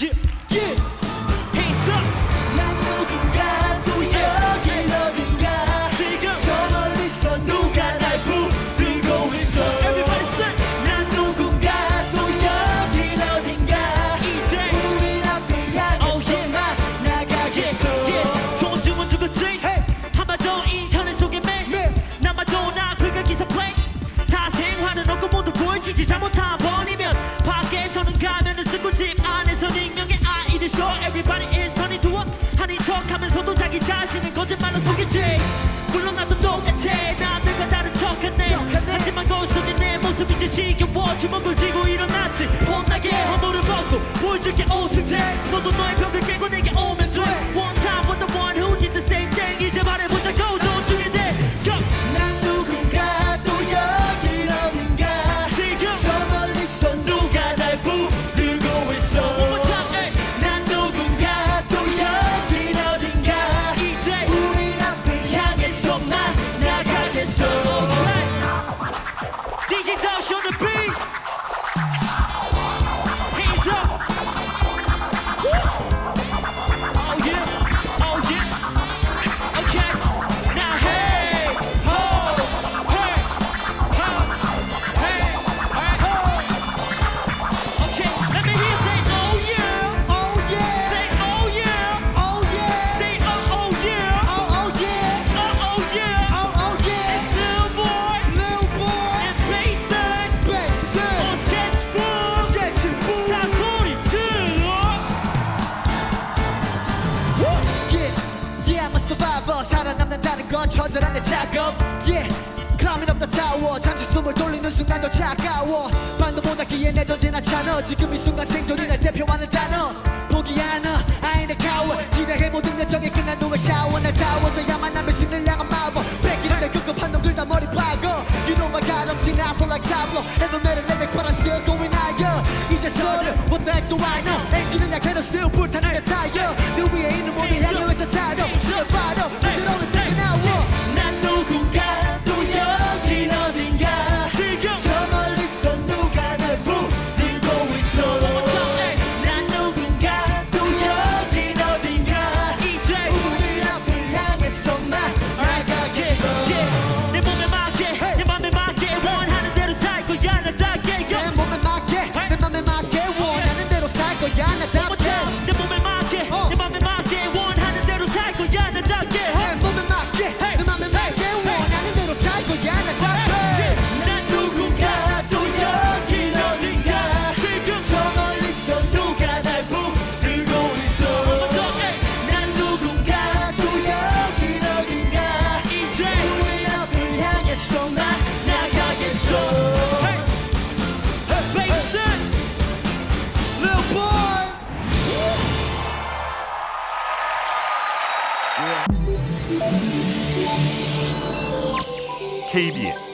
Yeah, yeah. Hands up. 난 누군가 또 여기 어딘가. 지금 저 멀리서 누가 날 부르고 있어? Everybody say. 난 누군가 또 여기 어딘가. 이제 우린 앞을 향해서 나가겠어. Yeah. 좋은 주문 주겠지 한마더 인터넷 속에 매. 남아도 나 긁은 기사 플레이 사생활은 없고 모두 보여지지. 잘못한 번 자기 자신은 거짓말로 속이지. 물론 나도 똑같아. 남들과 다른 척하네. 하지만 거울 속에 내 모습 이제 지겨워. 주먹을 쥐고 일어났지. 혼나게 허물을 벗고 보여줄게 재. 너도 너의 벽을 깨고 내게 오면 돼. One time for the one who 처절한 내 작업. Yeah, climbing. 잠시 숨을 돌리는 순간도 차가워. 반도 못 하기에 내 존재나 차너. 지금 이 순간 생존이 날 대표하는 단어. 포기 ain't a coward. 기대해 모든 여정이 끝난 후에 샤워. 날 다워져야만 남의 승리를 향한 마법. 날 급급한 놈들 다 머리 박어. You know I got them, I feel like Tableau. Never met a lyric, but still going higher. 이제 서른, what the heck do I know? KBS